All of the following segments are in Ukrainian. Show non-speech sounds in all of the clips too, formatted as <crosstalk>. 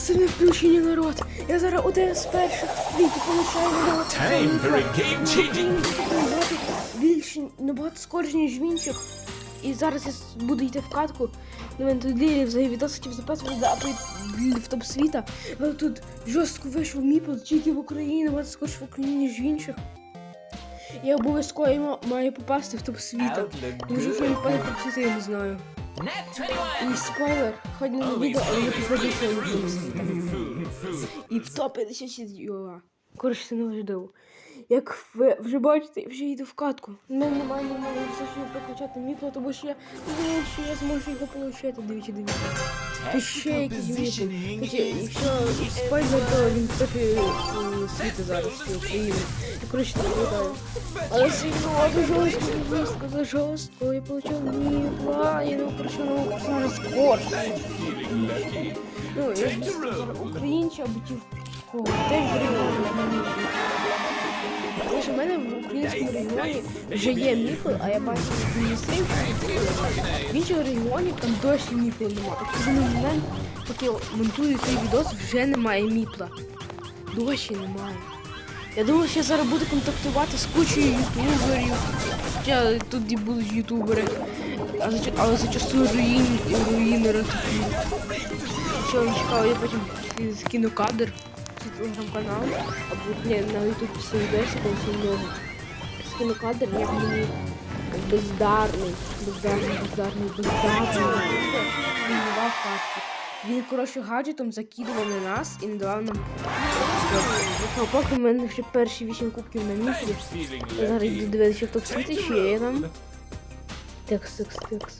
Екстрене включення народ. Я зараз один з перших в світі получаю народ. Time for a game changing. Набагато більше, набагато скоріше, ніж в інших. І зараз я буду йти в катку. На мене тут Лілі взагалі відос хотів записувати, а в топ світа. Але тут жорстко вийшов міпл тільки в Україні, набагато скоріше в Україні, ніж в інших. Я обов'язково маю попасти в топ світа. Тому що не топ світа, я не знаю. Net 21. І спойлер, хоч не відео, але я позадіся свою. І в топ 56 юа. Коротше, це не важливо. Як ви вже бачите, я вже йду в катку. У мене немає нормального ресурсів прокачати міпло, тому що я думаю, що я зможу його отримати. Дивіться, дивіться. Тут ще якийсь міпло. Якщо спойлер, то він трохи е, зараз в Україні. Я коротше не пам'ятаю. Але сильно жорстко, жорстко, за жорстко. Я получив міпла, і ну, коротше, ну, персонаж скорше. Ну, я ж українці або ті в кого теж українському регіоні вже є міфи, а я бачу міністрів, в інших регіонів там досі міфли немає. Тобто на момент, поки монтую цей відос, вже немає міпла. Досі немає. Я думаю, що я зараз буду контактувати з кучою ютуберів. Хоча тут і будуть ютубери. А але зачастую руїн, руїнери такі. Що він чекав, я потім скину кадр телеграм-канал, або ні, на ютуб після відосі, коли все много. Скину кадр, як мені бездарний, бездарний, бездарний, бездарний. Він коротше, гаджетом закидував на нас і не давав нам. А поки в мене ще перші вісім кубків на місці. Зараз йду дивитися, хто світи, чи є там. Текс, текс, текс.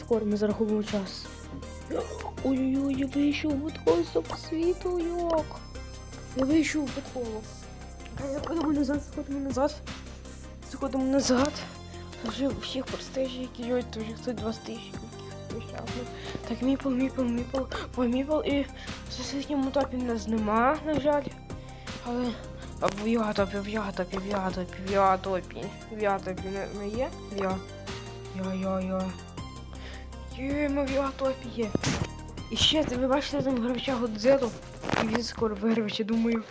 Скоро ми зараховуємо час. Ой-ой-ой, я вийшов того світу, йок. Я вийшов випадково. Заходимо назад, заходимо назад. Заходимо назад. Вже всіх престижів, які є, то вже хтось 20 тисяч. Так, міпл, міпл, міпл, ой, міпл і в всесвітньому топі нас нема, на жаль. Але в його топі, в його топі, в його топі, в його топі, в його топі не, не є? Його. Йо, йо, йо. Є, ми в його топі є. І ще, ви бачите там гравча Годзилу, і він скоро вигравить, я думаю.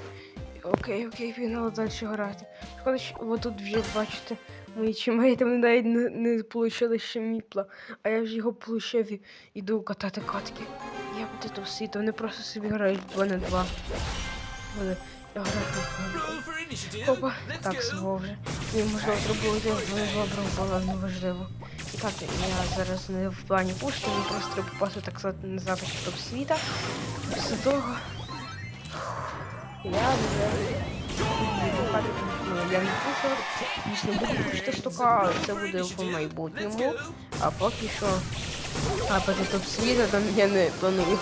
Окей, окей, пігнали далі грати. Шкода, що ви тут вже бачите мої чимейти, навіть не, не получили ще міпла, а я вже його получив і йду катати катки. Я буду тут світу, вони просто собі грають 2 на 2. Вони, я граю. Опа, так, свого вже. Ні, можливо, зробити, але добре, але неважливо. І так, я зараз не в плані пушки, мені просто треба попасти, так сказати, на запис топ світа. Після того. Я вже я не. Дійсно, буду пушити стука, але це буде в майбутньому. А поки що. А поки топ світа, там я не планую.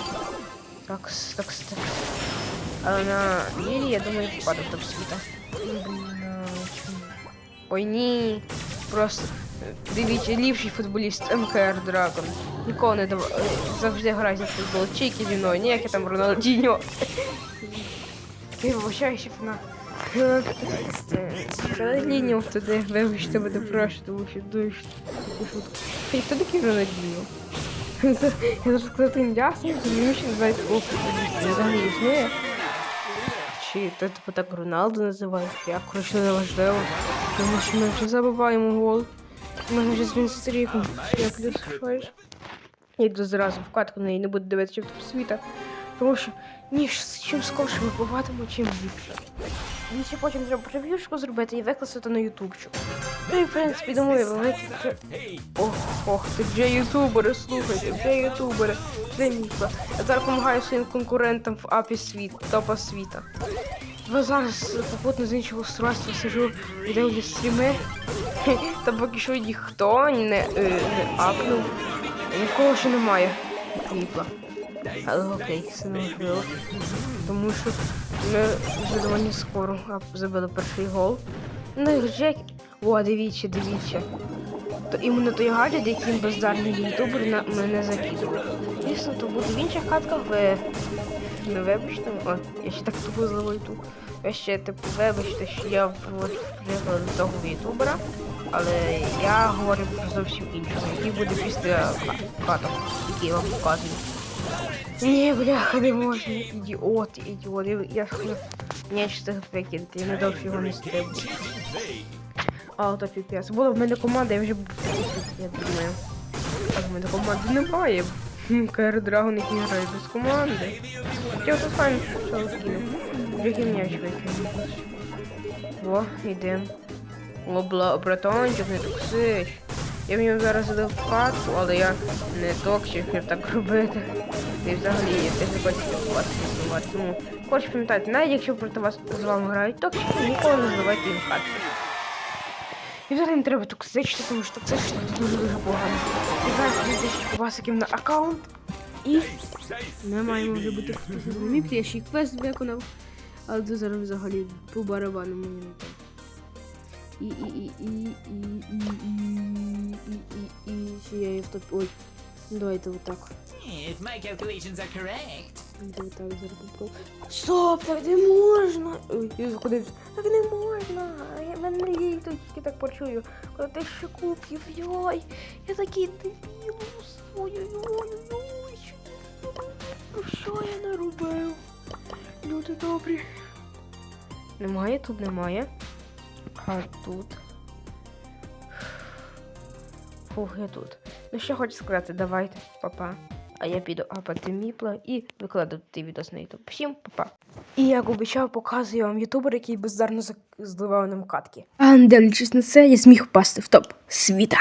Так, так, так. Але на Лілі, я думаю, попаду в топ світа. А? Ой, ні. Просто дивіться, ліпший футболіст МКР Драгон. Нікого не давав. Завжди грає за футбол. Чики зі мною, ніяке там Роналдіньо. Я вибачаю, що вона. Роналдіньо туди, вибачте, буде прошу, тому що дуже таку шутку. Хей, хто такий Роналдіньо? Я зараз сказати індіасом, тому що називають о, футболіст. Взагалі існує. Чи то типу так Роналду називають, як коротше не важливо. Тому що ми вже забуваємо гол. Мене вже з Мінстріком. Як плюс шоєш. Я йду зразу в катку на неї не буду дивитися в світа. Тому що ніж чим скорше ми побагатимо, чим ліпше. Мені ще потім треба прев'юшку зробити і викласти на ютубчик. Ну і в принципі думаю, ви вже... Ох, ох, ти вже ютубери, слухайте, вже ютубери, вже місла. Я зараз допомагаю своїм конкурентам в апі світ, топа світа. Я зараз попутно з іншого устройства сижу і дивлю стріми. <laughs> Та поки що ніхто не, е, не апнув. Нікого ще немає. Кріпла. Важливо. Тому що ми вже доволі скоро забили перший гол. Ну і Джек. О, дивіться, дивіться. То іменно той гаджет, яким бездарний ютубер на мене закидував. Звісно, то буде в інших катках, ви не вибачте. О, я ще так тупо зливаю тут. Ви ще типу вибачте, що я приклад того ютубера, але я говорю про зовсім іншого, який буде після каток, які я вам показую. Ні, бляха, не можна. Ідіот, ідіот. Я, хотів нечто викинути, я не довше його не стрибну. А, то піпець. Була в мене команда, я вже був. Я думаю. Так, в мене команди немає. Кайр Драгон який грає без команди. Я тут файн що кинув. Другий м'яч викинув. Во, йдем. О, братанчик, не токсич. Я в нього зараз задав в але я не токсик, щоб так робити. І взагалі теж не хочу спілкуватися існувати. Тому хочу пам'ятати, навіть якщо проти вас з вами грають токсики, ніколи не здавайте їм хатки. І взагалі не треба токсичити, тому що токсичити це дуже-дуже погано. І зараз 2000 кубасиків на аккаунт. І ми маємо вже бути хтось Я ще й квест виконав. Але це зараз взагалі по барабану мені не так. І, і, і, і, і, і, і, і, і, і, я її втоп... Ой, ну, давайте отак. If my calculations are correct. Давайте отак зараз попробую. Стоп, так не можна! Ой, я заходив. Так не можна! Я мене її тільки так почую. Коли ти ще кубків, йой! Я такий дебілус! Ой-ой-ой-ой! Ну що я наробив? Люди добрі. Немає, тут немає. А тут. Фух, я тут. Ну що хочу сказати, давайте, папа. А я піду апати міпла і викладати відос на ютуб. Всім папа. І як обіцяв, показую вам ютубер, який бездарно зливав нам катки. А не дивлячись на це, я зміг впасти в топ світа.